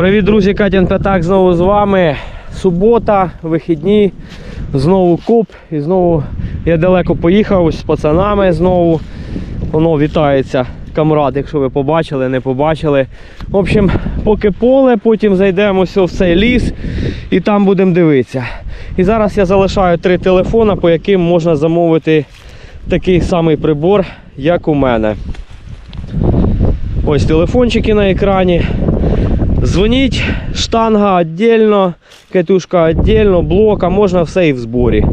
Привіт, друзі, Катян П'ятак знову з вами. Субота, вихідні, знову куп і знову я далеко поїхав з пацанами знову. Воно вітається камрад, якщо ви побачили, не побачили. В общем, поки поле, потім зайдемо в цей ліс і там будемо дивитися. І зараз я залишаю три телефона, по яким можна замовити такий самий прибор, як у мене. Ось телефончики на екрані. Дзвоніть, штанга віддільно, катушка віддільно, блока, можна все і в зборі.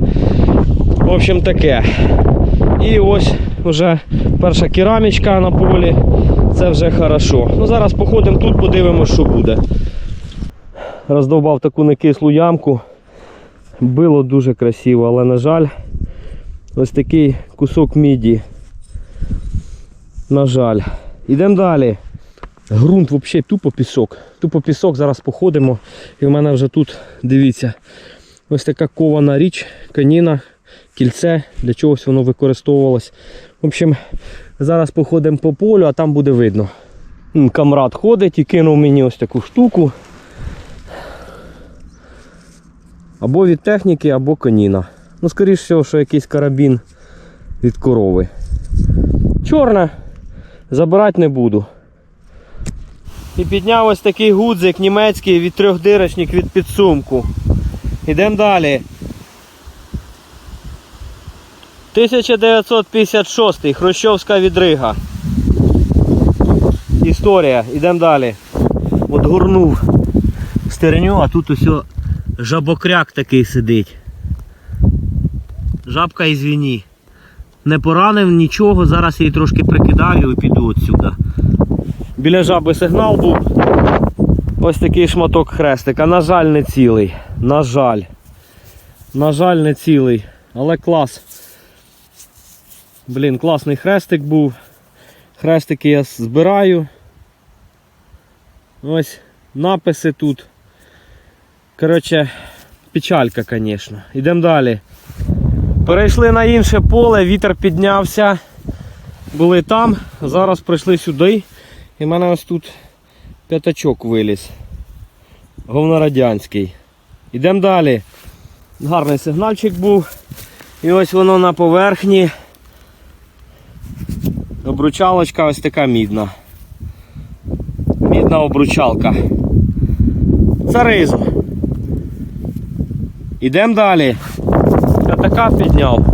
В общем таке. І ось вже перша керамічка на полі. Це вже хорошо. Ну зараз походимо тут, подивимося, що буде. Роздовбав таку некислу ямку. Було дуже красиво, але на жаль, ось такий кусок міді. На жаль. Йдемо далі. Грунт взагалі тупо пісок. Тупо пісок, зараз походимо. І в мене вже тут, дивіться, ось така кована річ, каніна, кільце, для чогось воно використовувалось. В общем, зараз походимо по полю, а там буде видно. Камрад ходить і кинув мені ось таку штуку. Або від техніки, або каніна. Ну, скоріш всього, що якийсь карабін від корови. Чорна, забирати не буду. І підняв ось такий гудзик німецький від трьохдирочник від підсумку. Йдемо далі. 1956 Хрущовська відрига. Історія. Йдемо далі. От горнув стерню, а тут ось жабокряк такий сидить. Жабка із віні. Не поранив нічого, зараз її трошки прикидаю і піду отсюди. Біля жаби сигнал був. Ось такий шматок хрестика. На жаль, не цілий. На жаль. На жаль, не цілий. Але клас. Блін, класний хрестик був. Хрестики я збираю. Ось написи тут. Коротше, печалька, звісно. Йдемо далі. Перейшли на інше поле, вітер піднявся. Були там, зараз прийшли сюди. І в мене ось тут п'ятачок виліз. Говнорадянський. Йдемо далі. Гарний сигнальчик був. І ось воно на поверхні. Обручалочка ось така мідна. Мідна обручалка. Царизм. Йдемо далі. П'ятака підняв.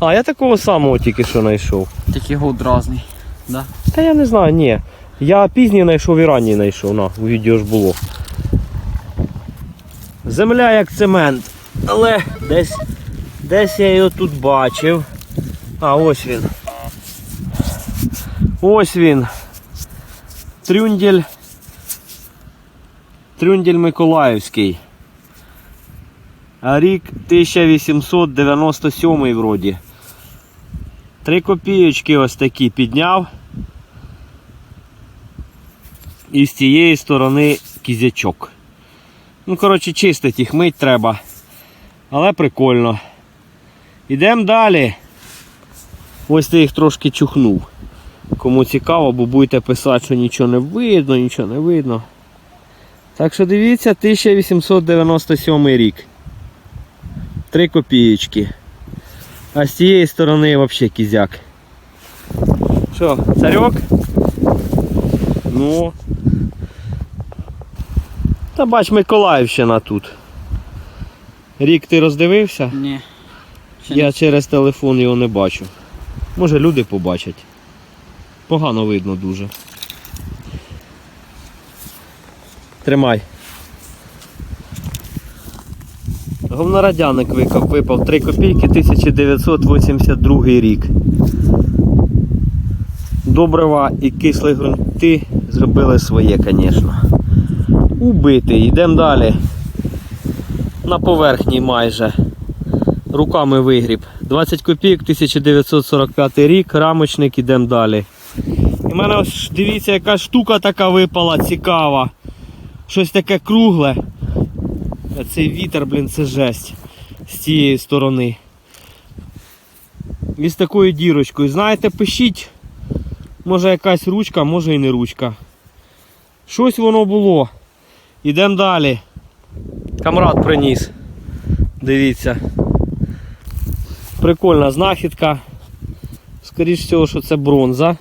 А, я такого самого тільки що знайшов. Такий гуд разний. Да? Та я не знаю, ні. Я пізній знайшов і ранній знайшов, на, у відео ж було. Земля як цемент. Але десь, десь я його тут бачив. А, ось він. Ось він. Трюндель. Трюндель Миколаївський. Рік 1897 вроді. Три копійочки ось такі підняв. І з цієї сторони кізячок. Ну, коротше, чистить їх мить треба. Але прикольно. Ідемо далі. Ось ти їх трошки чухнув. Кому цікаво, бо будете писати, що нічого не видно, нічого не видно. Так що дивіться, 1897 рік. Три копієчки. А з цієї сторони взагалі кізяк. Що, царьок? Ну. Та бач, Миколаївщина тут. Рік ти роздивився? Ні. Ще Я через телефон його не бачу. Може люди побачать. Погано видно дуже. Тримай. Говнорадяник випав, випав 3 копійки 1982 рік. Добрива і кислі ґрунти зробили своє, звісно. Убитий. Йдемо далі. На поверхні майже. Руками вигріб. 20 копійок, 1945 рік, рамочник, ідемо далі. І в мене ось дивіться, яка штука така випала, цікава. Щось таке кругле. Цей вітер, блін, це жесть. З цієї сторони. І з такою дірочкою. Знаєте, пишіть. Може якась ручка, може і не ручка. Щось воно було. Ідемо далі. Камрад приніс. Дивіться. Прикольна знахідка. Скоріше всього, що це бронза.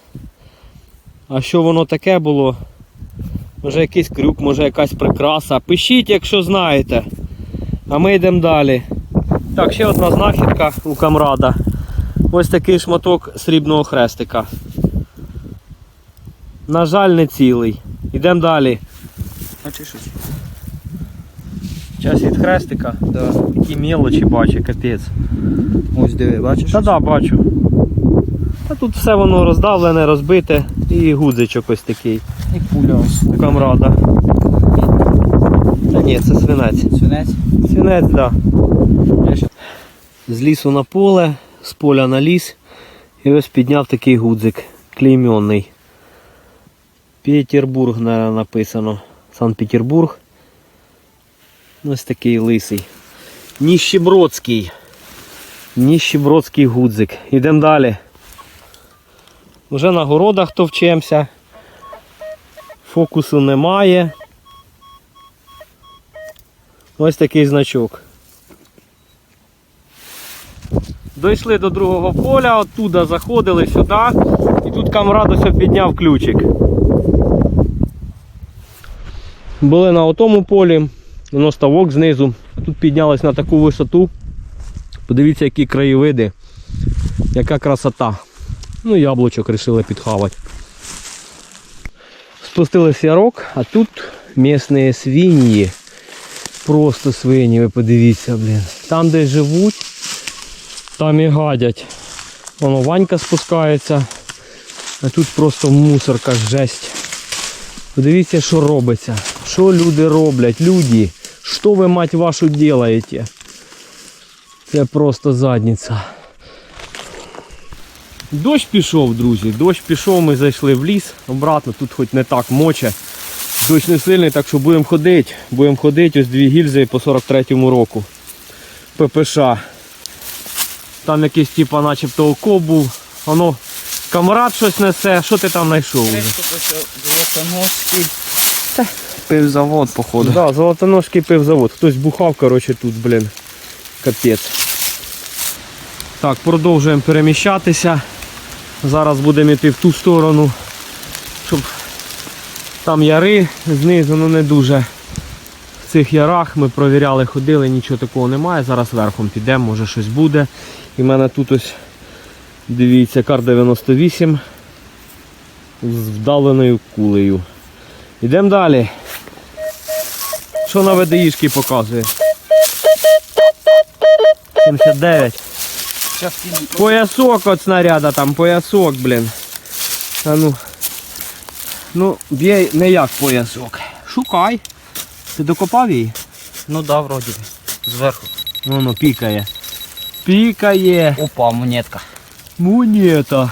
А що воно таке було? Може якийсь крюк, може якась прикраса. Пишіть, якщо знаєте. А ми йдемо далі. Так, ще одна знахідка у камрада. Ось такий шматок срібного хрестика. На жаль, не цілий. Йдемо далі. Бачиш? Час від хрестика. Да. Такі мелочі бачу, капець. Ось диви, бачиш? Та да, бачу. Та тут все воно роздавлене, розбите і гудзичок ось такий І пуля ось. у камрада. Та ні, це свинець. Свинець. Свинець, так. Да. З лісу на поле, з поля на ліс. І ось підняв такий гудзик клеймонний. Петербург, наверное, написано. Санкт-Петербург. Ось такий лисий. Ніщебродський. Ніщебродський гудзик. Ідемо далі. Вже на городах товчемося. Фокусу немає. Ось такий значок. Дійшли до другого поля, оттуда заходили сюди, і тут камрад ось підняв ключик. Були на отому полі, воно ставок знизу, тут піднялись на таку висоту. Подивіться, які краєвиди, яка красота. Ну, яблучок вирішили підхавати. Спустились ярок, а тут місні свиньї. Просто свині, ви подивіться, блін. Там, де живуть, там і гадять. Воно Ванька спускається, а тут просто мусорка, жесть. Подивіться, що робиться. Що люди роблять? Люди, що ви, мать вашу, делаєте? Це просто задниця. Дощ пішов, друзі. Дощ пішов, ми зайшли в ліс. Обратно тут хоч не так моче. Дощ не сильний, так що будемо ходити. Будемо ходити, ось дві гільзи по 43-му року. ППШ. Там якийсь типа начебто окоп був. Воно камрад щось несе. Що ти там знайшов? вже? Пивзавод, походу. Да, золотоножський пивзавод. Хтось бухав, коротше, тут, блін. Капець. Так, продовжуємо переміщатися. Зараз будемо йти в ту сторону, щоб там яри знизу, ну не дуже. В цих ярах ми провіряли, ходили, нічого такого немає. Зараз верхом підемо, може щось буде. І в мене тут ось, дивіться, кар 98 з вдаленою кулею. Йдемо далі. Що на ВДІшки показує? 79. Поясок от снаряда там, поясок, блін. А ну. Ну, б'є не як поясок. Шукай. Ти докопав її? Ну да, вроді. Зверху. Воно пікає. Пікає. Опа, монетка. Монета.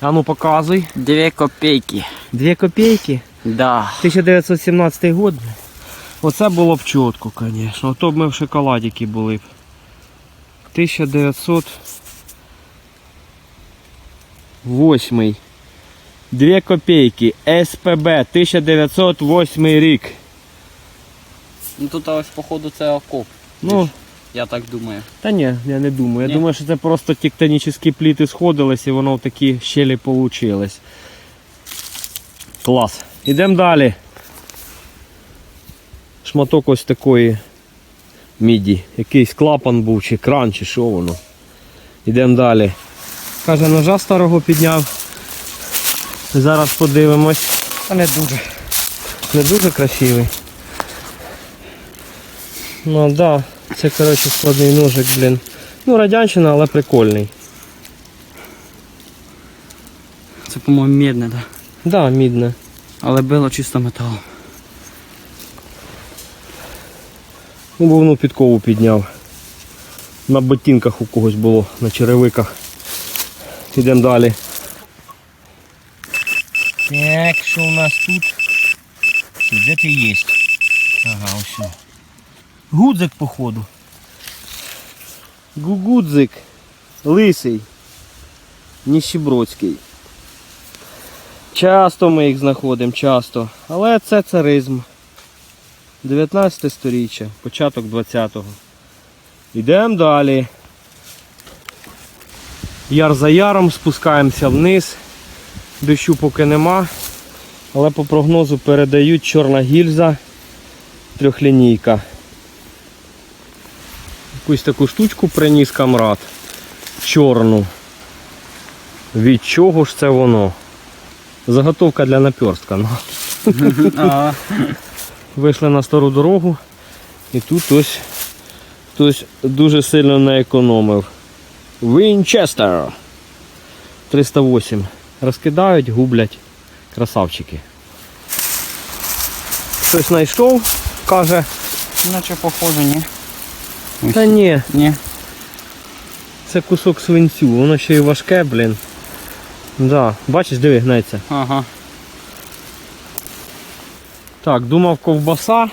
А ну показуй. Дві копійки. Дві копійки. Да. 1917 год. Оце було б чітко, звісно. То б ми в шоколадіки були б. 1908. Дві копійки. СПБ 1908 рік. Ну тут ось походу це окоп. Ну, Я так думаю. та ні, я не думаю. Я Ні? думаю, що це просто тектонічні пліти сходились і воно в такі щелі получилось. Клас. Ідемо далі. Шматок ось такої міді. Якийсь клапан був, чи кран, чи що воно. Ідемо далі. Каже, ножа старого підняв. Зараз подивимось. А не дуже. Не дуже красивий. Ну да, це коротше складний ножик, блін. Ну, радянщина, але прикольний. Це, по-моєму, мідне, да. Да, мідне. Але било чисто металом. Ну, вовну підкову підняв. На ботинках у когось було, на черевиках. Підемо далі. Так, що у нас тут? Що, де ти є? Ага, ось. Гудзик, походу. Гугудзик. Лисий. Ніщебродський. Часто ми їх знаходимо, часто. Але це царизм. 19 сторіччя, початок 20-го. Йдемо далі. Яр за яром спускаємося вниз. Дощу поки нема. Але по прогнозу передають чорна гільза трьохлінійка. Якусь таку штучку приніс камрад. Чорну. Від чого ж це воно? Заготовка для наперстка. Ну. Вийшли на стару дорогу і тут ось хтось дуже сильно не економив. Вінчестер 308. Розкидають, гублять. Красавчики. Хтось знайшов, каже, наче похоже, ні. та ні, Ні. це кусок свинцю, воно ще й важке, блін. Да, бачиш, диви, гнеться. Ага. Так, думав ковбаса,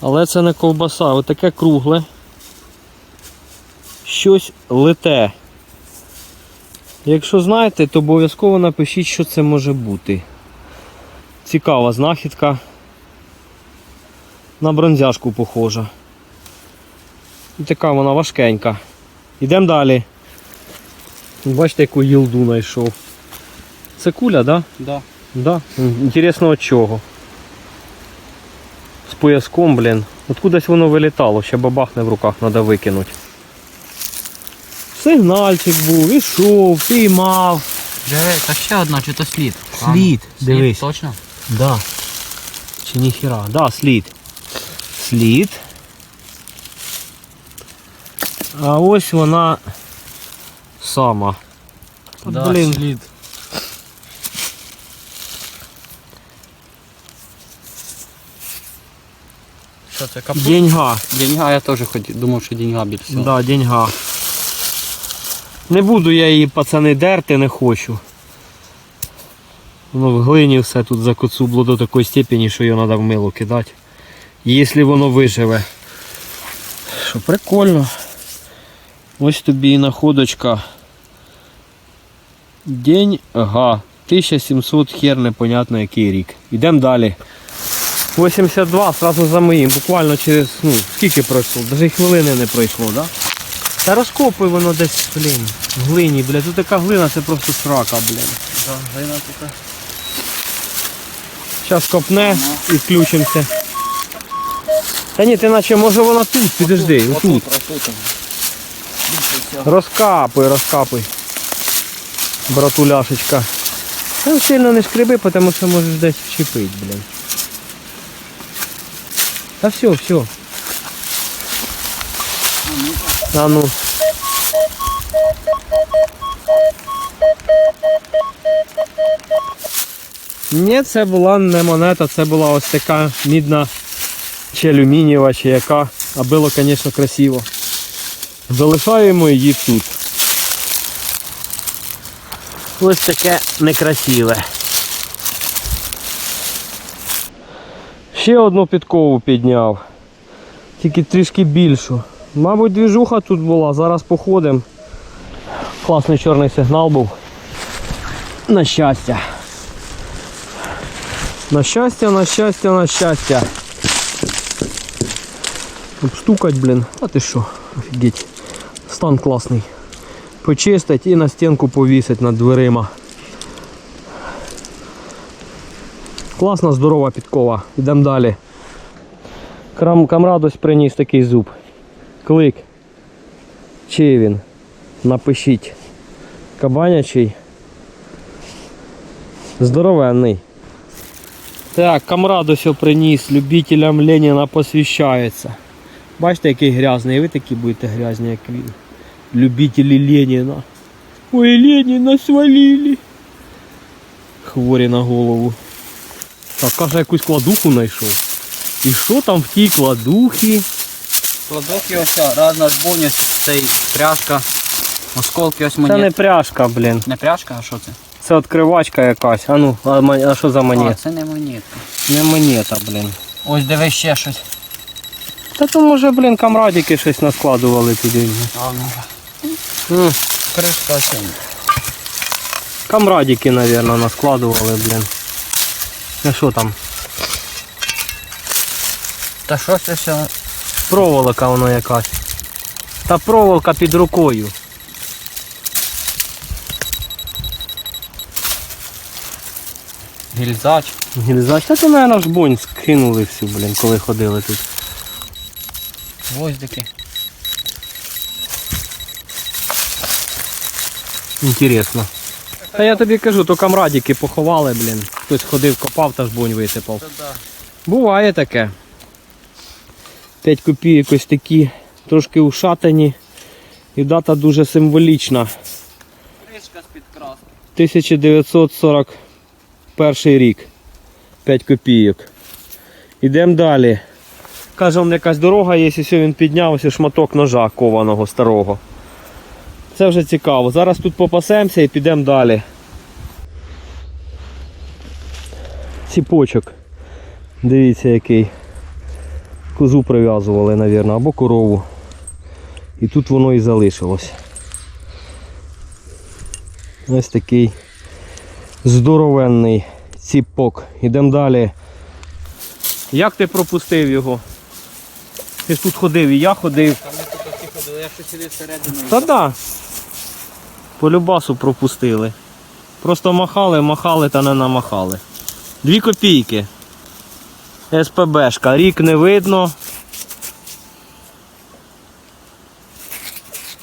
але це не ковбаса, отаке кругле. Щось лете. Якщо знаєте, то обов'язково напишіть, що це може бути. Цікава знахідка. На бронзяшку похожа. І така вона важкенька. Йдемо далі. Бачите, яку їлду знайшов. Це куля, так? Да? Да. Да. Інтересно от чого. З пояском, блін. Откудись воно вилітало, ще бабахне в руках треба викинути. Сигнальчик був, ішов, піймав. Диви, та ще одна, чи то слід? Слід, дивись. Точно? Да. Чи ніхіра? Да, слід. Слід. А ось вона сама. Та, Да, блін, слід. Що це капут? деньга. Деньга, я теж хотів, думав, що деньга більше. Да, деньга. Не буду я її пацани дерти, не хочу. Воно в глині все тут закоцубло до такої степені, що його треба в мило кидати. Якщо воно виживе. Що прикольно. Ось тобі і находочка. Деньга. 1700 хер непонятно який рік. Йдемо далі. 82 сразу за моїм. Буквально через, ну, скільки пройшло? Даже хвилини не пройшло, так? Да? Та розкопуй воно десь, блін, в глині, блядь. Тут така глина, це просто срака, блін. Да, глина така. Зараз копне і включимося. Та ні, ти наче може вона тут, підожди, отут. отут. Розкапуй, розкапуй. Братуляшечка. Та сильно не шкреби, тому що можеш десь вчепити, блін. Та все, все. А ну. Ні, це була не монета, це була ось така мідна чи алюмінієва, чи яка. А було, звісно, красиво. Залишаємо її тут. Ось таке некрасиве. Ще одну підкову підняв. Тільки трішки більшу. Мабуть, двіжуха тут була, зараз походимо. Класний чорний сигнал був. На щастя. На щастя, на щастя, на щастя. Обстукать, блін. А ти що? Офігеть. Стан класний. Почистить і на стінку повісить над дверима. Класна, здорова підкова. Йдемо далі. Крам, камрад ось приніс такий зуб. Клик. Чий він? Напишіть. Кабанячий. Здоровенний. Так, камрад ось приніс. Любителям Леніна посвящається. Бачите, який грязний, і ви такі будете грязні, як він. Любителі Леніна. Ой, Леніна свалили. Хворі на голову. Так, каже, якусь кладуху знайшов. І що там в тій кладухі? Кладовки ось разна збовність, цей пряжка, осколки ось Це не пряжка, блін. Не пряжка, а що це? Це відкривачка якась. А ну, а, а що за А, монета? це не монетка. Не монета, блін. Ось диви ще щось. Та то може, блін, камрадики щось наскладували туди. А, ну. Кришка ось. Камрадики, мабуть, наскладували, блін. А що там? Та що це все? Проволока воно якась. Та проволока під рукою. Гільзач. Гільзач, та то, мабуть, ж бонь скинули всю, блін, коли ходили тут. Гвоздики. Інтересно. Та я тобі кажу, то камрадики поховали, блін. Хтось ходив, копав та ж бонь висипав. Буває таке. 5 копійок ось такі, трошки ушатані. І дата дуже символічна. Кришка з-під краски. 1941 рік. 5 копійок. Ідемо далі. Каже, вон якась дорога є, і він підняв ось шматок ножа кованого старого. Це вже цікаво. Зараз тут попасемося і підемо далі. Ціпочок. Дивіться який. Козу прив'язували, мабуть, або корову. І тут воно і залишилось. Ось такий здоровенний ціпок. Ідемо далі. Як ти пропустив його? Ти ж тут ходив і я ходив. Там ми тут всі ходили, я ще сюди всередину. Та да. По любасу пропустили. Просто махали, махали та не намахали. Дві копійки. СПБшка. Рік не видно.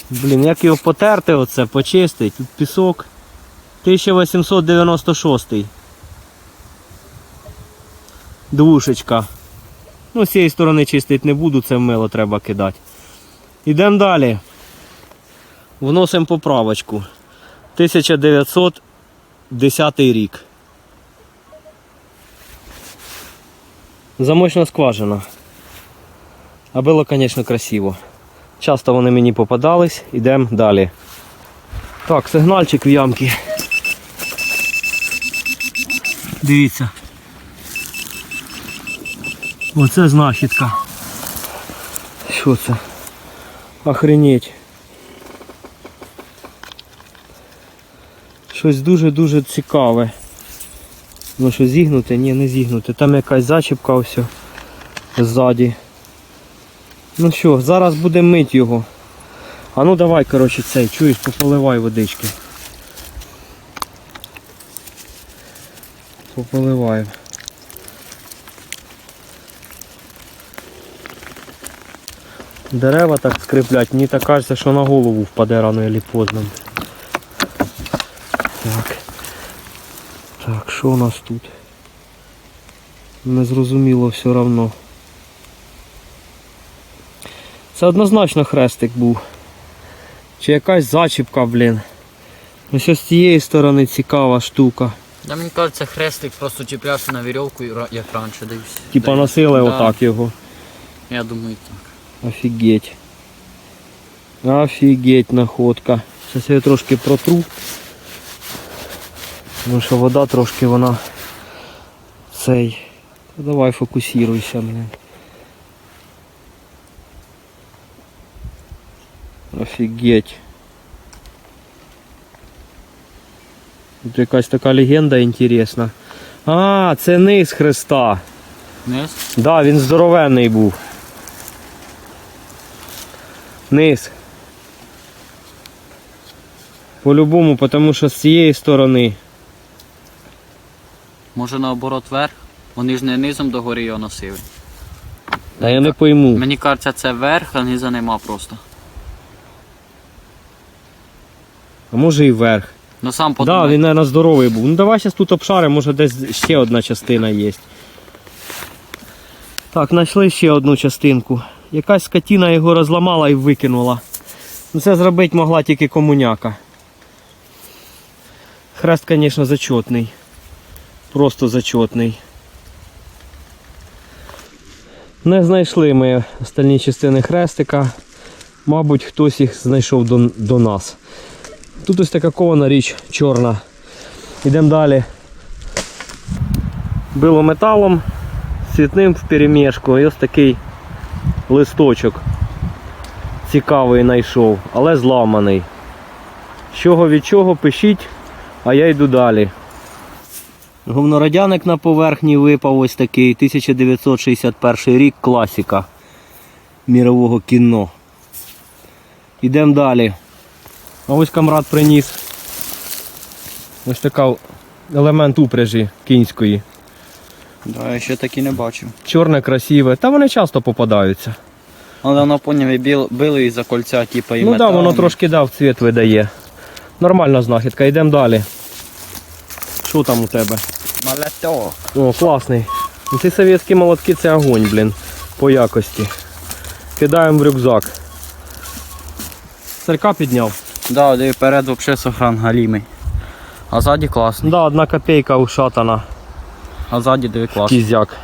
Блін, як його потерти оце, почистить. Тут пісок. 1896. Двушечка. Ну, з цієї сторони чистить не буду, це мило треба кидати. Ідемо далі. Вносимо поправочку. 1910 рік. Замочна скважина. А було, звісно, красиво. Часто вони мені попадались, йдемо далі. Так, сигнальчик в ямки. Дивіться. Оце знахідка. Що це? Охренеть. Щось дуже-дуже цікаве. Ну що зігнуте? Ні, не зігнуте. Там якась зачіпка ось ззаді. Ну що, зараз будемо мити його. А ну давай, коротше, цей, чуєш, пополивай водички. Пополиваємо. Дерева так скриплять, мені так кажеться, що на голову впаде рано или поздно. Так. Так, що у нас тут? Не зрозуміло все равно. Це однозначно хрестик був. Чи якась зачіпка, блін. Ось з цієї сторони цікава штука. Да, мені кажеться, хрестик просто чіплявся на вірьовку, як раніше дивився. Типа носили Да. отак його. Я думаю, так. Офігеть. Офігеть находка. Зараз я її трошки протру. Тому що вода трошки вона цей. Та Давай фокусируйся, блин. Офігеть. Тут якась така легенда інтересна. А, це низ хреста. Низ? Да, він здоровенний був. Низ. По-любому, тому що з цієї сторони. Може наоборот верх? Вони ж не низом до гори його носили. Та я не пойму. Мені кажеться, це верх, а низа нема просто. А може і вверх. Ну сам Так, да, він, мабуть, здоровий був. Ну давай зараз тут обшаримо, може десь ще одна частина є. Так, знайшли ще одну частинку. Якась скотина його розламала і викинула. Ну це зробити могла тільки комуняка. Хрест, звісно, зачетний. Просто зачетний. Не знайшли ми остальні частини хрестика. Мабуть, хтось їх знайшов до, до нас. Тут ось така кована річ чорна. Йдемо далі. Било металом, світним в перемішку. І ось такий листочок. Цікавий знайшов, але зламаний. З чого від чого пишіть, а я йду далі. Говнорадяник на поверхні випав ось такий 1961 рік класика мірового кіно. Ідемо далі. А ось камрад приніс. Ось така елемент упряжі кінської. Да, я ще такі не бачив. Чорне, красиве. Та вони часто попадаються. Але воно поняв, біл, били із-за кольця, типу, і ну так, да, воно трошки дав цвіт видає. Нормальна знахідка, йдемо далі. Що там у тебе? Молоток. О, класний. Ці совєтські молотки це огонь, блін, по якості. Кидаємо в рюкзак. Салька підняв. Да, де перед вообще сохран галімий. А ззаді класний. Да, одна копійка ушатана. А ззаді диви класний. Кізяк.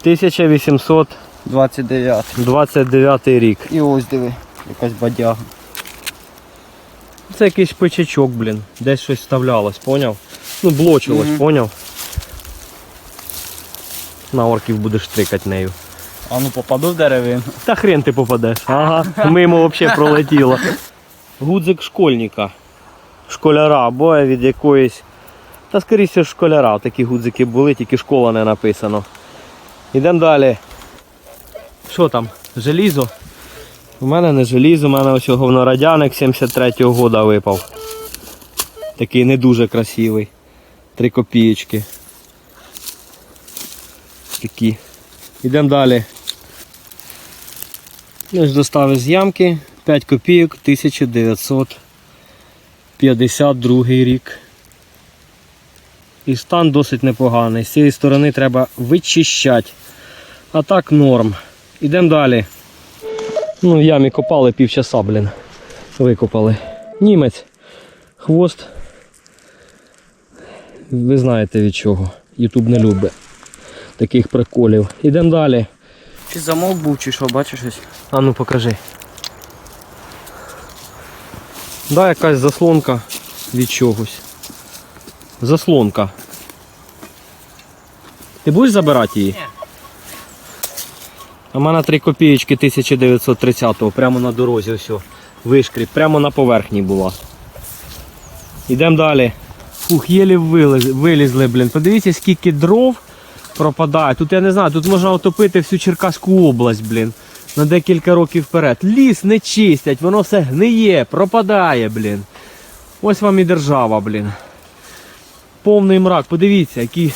1829 29. рік. І ось диви, якась бадяга. Це якийсь печачок, блін. Десь щось вставлялось, поняв? Ну, блочилось, Мгм. поняв? На орків будеш штрикати нею. А ну попаду в деревину. Та хрен ти попадеш. Ага. Мимо взагалі пролетіло. Гудзик школьника. Школяра, або від якоїсь. Та скоріше школяра. Такі гудзики були, тільки школа не написано. Йдемо далі. Що там? Желізо? У мене не желізо, у мене ось говнорадяник 73-го года випав. Такий не дуже красивий. Три копієчки. Такі. Йдемо далі. Ось доставив з ямки 5 копійок 1952 рік. І стан досить непоганий. З цієї сторони треба вичищати. А так норм. Ідемо далі. Ну, в ямі копали півчаса, блін. Викопали. Німець. Хвост. Ви знаєте від чого. Ютуб не любить таких приколів. Ідемо далі. Чи замок був, чи що, бачиш щось? А ну покажи. Да, якась заслонка від чогось. Заслонка. Ти будеш забирати її? Ні. А в мене 3 копієчки 1930-го, прямо на дорозі, ось. Вишкріп, прямо на поверхні була. Ідемо далі. Фух, єлі виліз- вилізли, блін. Подивіться, скільки дров пропадає. Тут я не знаю, тут можна отопити всю Черкаську область, блін. На декілька років вперед. Ліс не чистять, воно все гниє, пропадає, блін. Ось вам і держава, блін. Повний мрак. Подивіться, які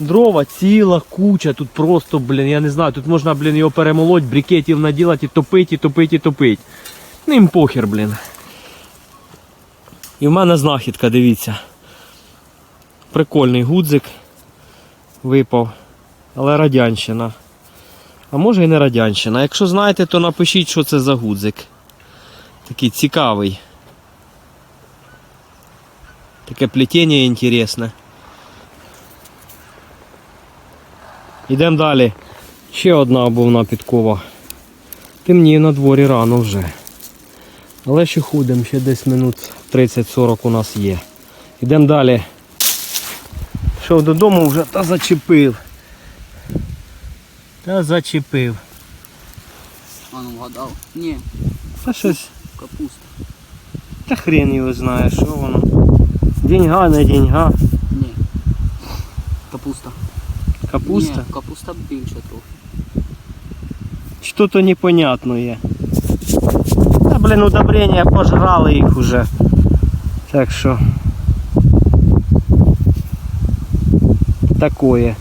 дрова, ціла куча. Тут просто, блін, я не знаю, тут можна, блін, його перемолоть, брикетів наділати, і топить, і топить. Ну похер, блін. І в мене знахідка, дивіться. Прикольний гудзик випав. Але радянщина. А може і не радянщина. Якщо знаєте, то напишіть, що це за гудзик. Такий цікавий. Таке плетіння інтересне. Йдемо далі. Ще одна обувна підкова. Темніє на дворі рано вже. Але ще худим, ще десь минут 30-40 у нас є. Йдемо далі. Пішов додому вже та зачепив. Та зачепив. А ну вгадав. Ні, Та щось. капуста. Та хрен його знає, що воно. Деньга, не деньга. Ні. Капуста. Капуста. Ні, капуста більше трохи. Что-то непонятное. Та, блин, удобрения пожрали їх уже. Так що. Такое.